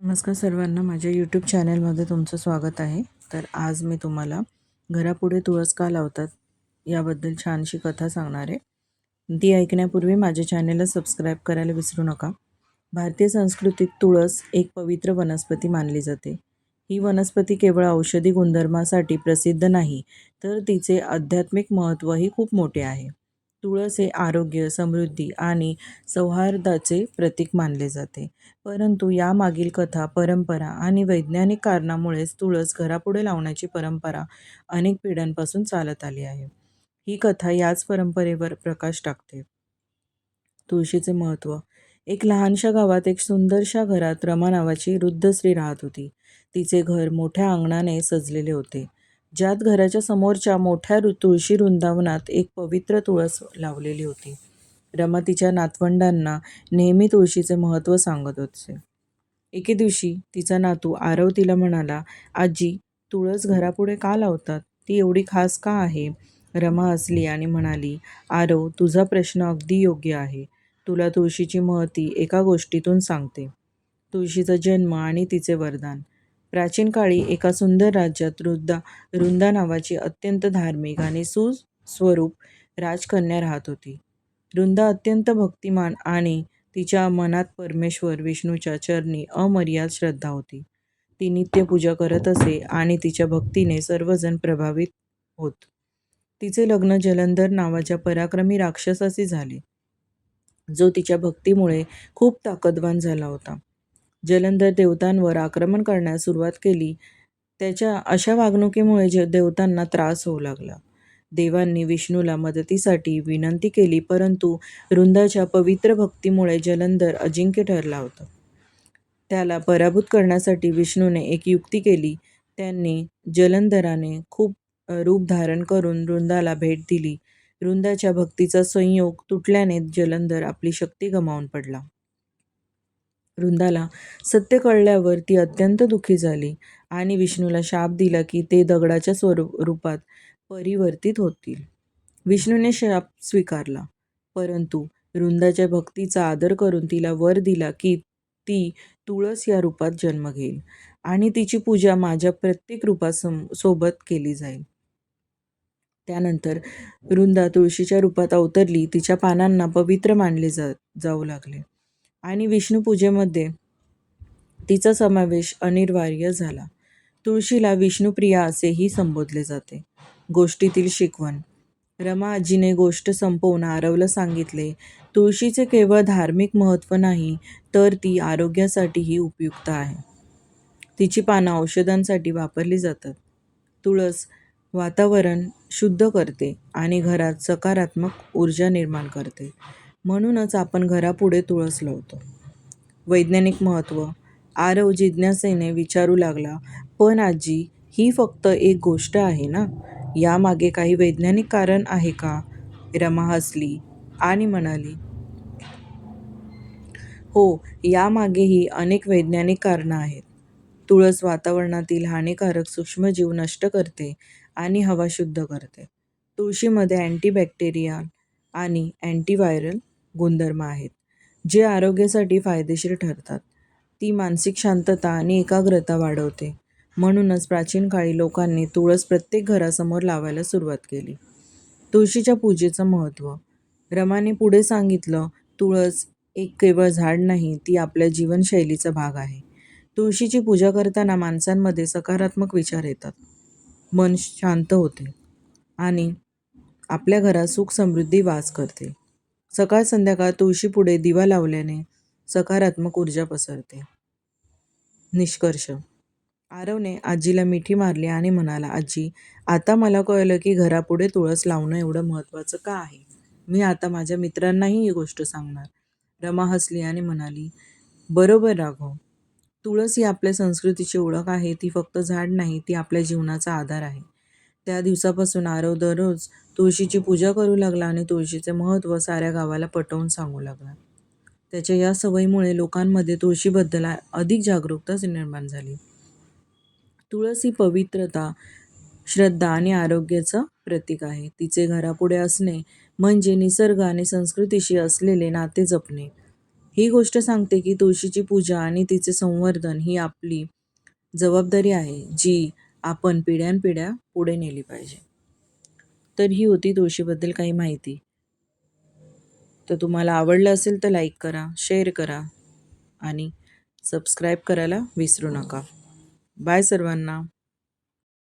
नमस्कार सर्वांना माझ्या यूट्यूब चॅनलमध्ये तुमचं स्वागत आहे. तर आज मी तुम्हाला घरापुढे तुळस का लावतात याबद्दल छानशी कथा सांगणार आहे. ती ऐकण्यापूर्वी माझ्या चॅनलला सबस्क्राईब करायला विसरू नका. भारतीय संस्कृतीत तुळस एक पवित्र वनस्पती मानली जाते. ही वनस्पती केवळ औषधी गुणधर्मासाठी प्रसिद्ध नाही तर तिचे आध्यात्मिक महत्त्वही खूप मोठे आहे. तुळस हे आरोग्य समृद्धी आणि सौहार्दाचे प्रतीक मानले जाते. परंतु यामागील कथा परंपरा आणि वैज्ञानिक कारणामुळेच तुळस घरापुढे लावण्याची परंपरा अनेक पिढ्यांपासून चालत आली आहे. ही कथा याच परंपरेवर प्रकाश टाकते. तुळशीचे महत्त्व. एक लहानशा गावात एक सुंदरशा घरात रमा नावाची वृद्ध स्त्री राहत होती. तिचे घर मोठ्या अंगणाने सजलेले होते. ज्यात घराच्या समोरच्या मोठ्या तुळशी वृंदावनात एक पवित्र तुळस लावलेली होती. रमा तिच्या नातवंडांना नेहमी तुळशीचे महत्त्व सांगत होते. एके दिवशी तिचा नातू आरव तिला म्हणाला आजी तुळस घरापुढे का लावतात? ती एवढी खास का आहे? रमा हसली आणि म्हणाली आरव तुझा प्रश्न अगदी योग्य आहे. तुला तुळशीची महती एका गोष्टीतून सांगते. तुळशीचा जन्म आणि तिचे वरदान. प्राचीन काळी एका सुंदर राज्यात रुद्दा रुंदा नावाची अत्यंत धार्मिक आणि सुस्वरूप राजकन्या राहत होती. रुंदा अत्यंत भक्तिमान आणि तिच्या मनात परमेश्वर विष्णूच्या चरणी अमर्याद श्रद्धा होती. ती नित्य पूजा करत असे आणि तिच्या भक्तीने सर्वजण प्रभावित होत. तिचे लग्न जलंधर नावाच्या पराक्रमी राक्षसाशी झाले जो तिच्या भक्तीमुळे खूप ताकदवान झाला होता. जलंधर देवतांवर आक्रमण करण्यास सुरुवात केली. त्याच्या अशा वागणुकीमुळे ज देवतांना त्रास होऊ लागला. देवांनी विष्णूला मदतीसाठी विनंती केली परंतु वृंदाच्या पवित्र भक्तीमुळे जलंधर अजिंक्य ठरला होता. त्याला पराभूत करण्यासाठी विष्णूने एक युक्ती केली. त्यांनी जलंधराने खूप रूप धारण करून वृंदाला भेट दिली. वृंदाच्या भक्तीचा संयोग तुटल्याने जलंधर आपली शक्ती गमावून पडला. वृंदाला. सत्य कळल्यावर ती अत्यंत दुःखी झाली आणि विष्णूला शाप दिला की ते दगडाच्या स्वरूप रूपात परिवर्तित होतील. विष्णूने शाप स्वीकारला परंतु वृंदाच्या भक्तीचा आदर करून तिला वर दिला की ती तुळस या रूपात जन्म घेईल आणि तिची पूजा माझ्या प्रत्येक रूपासम सोबत केली जाईल. त्यानंतर वृंदा तुळशीच्या रूपात अवतरली तिच्या पानांना पवित्र मानले जा जाऊ लागले. आणि विष्णुपूजेमध्ये तिचा समावेश अनिवार्य झाला. तुळशीला विष्णुप्रिया असेही संबोधले जाते. गोष्टीतील शिकवण. रमा आजीने गोष्ट संपवून आरवला सांगितले तुळशीचे केवळ धार्मिक महत्त्व नाही तर ती आरोग्यासाठीही उपयुक्त आहे. तिची पानं औषधांसाठी वापरली जातात. तुळस वातावरण शुद्ध करते आणि घरात सकारात्मक ऊर्जा निर्माण करते. म्हणूनच आपण घरापुढे तुळस लावतो वैज्ञानिक महत्त्व आरव जिज्ञासेने विचारू लागला पण आजी ही फक्त एक गोष्ट आहे ना? यामागे काही वैज्ञानिक कारण आहे का? रमा हसली आणि म्हणाली हो यामागेही अनेक वैज्ञानिक कारणं आहेत. तुळस वातावरणातील हानिकारक सूक्ष्मजीव नष्ट करते आणि हवा शुद्ध करते. तुळशीमध्ये अँटीबॅक्टेरियल आणि अँटीव्हायरल गुणधर्म आहेत जे आरोग्यासाठी फायदेशीर ठरतात. ती मानसिक शांतता आणि एकाग्रता वाढवते. म्हणूनच प्राचीन काळी लोकांनी तुळस प्रत्येक घरासमोर लावायला सुरुवात केली. तुळशीच्या पूजेचं महत्त्व. रमाने पुढे सांगितलं तुळस एक केवळ झाड नाही ती आपल्या जीवनशैलीचा भाग आहे. तुळशीची पूजा करताना माणसांमध्ये सकारात्मक विचार येतात. मन शांत होते आणि आपल्या घरात सुख समृद्धी वास करते. सकाळ संध्याकाळ तुळशीपुढे दिवा लावल्याने सकारात्मक ऊर्जा पसरते. निष्कर्ष. आरवने आजीला मिठी मारली आणि म्हणाला आजी आता मला कळलं की घरापुढे तुळस लावणं एवढं महत्त्वाचं का आहे? मी आता माझ्या मित्रांनाही ही गोष्ट सांगणार. रमा हसली आणि म्हणाली बरोबर राघव. तुळस ही आपल्या संस्कृतीची ओळख आहे ती फक्त झाड नाही ती आपल्या जीवनाचा आधार आहे. त्या दिवसापासून आरव दररोज तुळशीची पूजा करू लागला आणि तुळशीचे महत्त्व साऱ्या गावाला पटवून सांगू लागला. त्याच्या या सवयीमुळे लोकांमध्ये तुळशीबद्दल अधिक जागरूकता निर्माण झाली. तुळस ही पवित्रता श्रद्धा आणि आरोग्याचं प्रतीक आहे. तिचे घरापुढे असणे म्हणजे निसर्ग आणि संस्कृतीशी असलेले नाते जपणे. ही गोष्ट सांगते की तुळशीची पूजा आणि तिचे संवर्धन ही आपली जबाबदारी आहे जी आपण पिढ्यानपिढ्या पुढे नेली पाहिजे. तर ही होती तुळशीबद्दल काही माहिती. तर तुम्हाला आवडलं असेल तर लाईक करा शेअर करा आणि सबस्क्राईब करायला विसरू नका. बाय सर्वांना.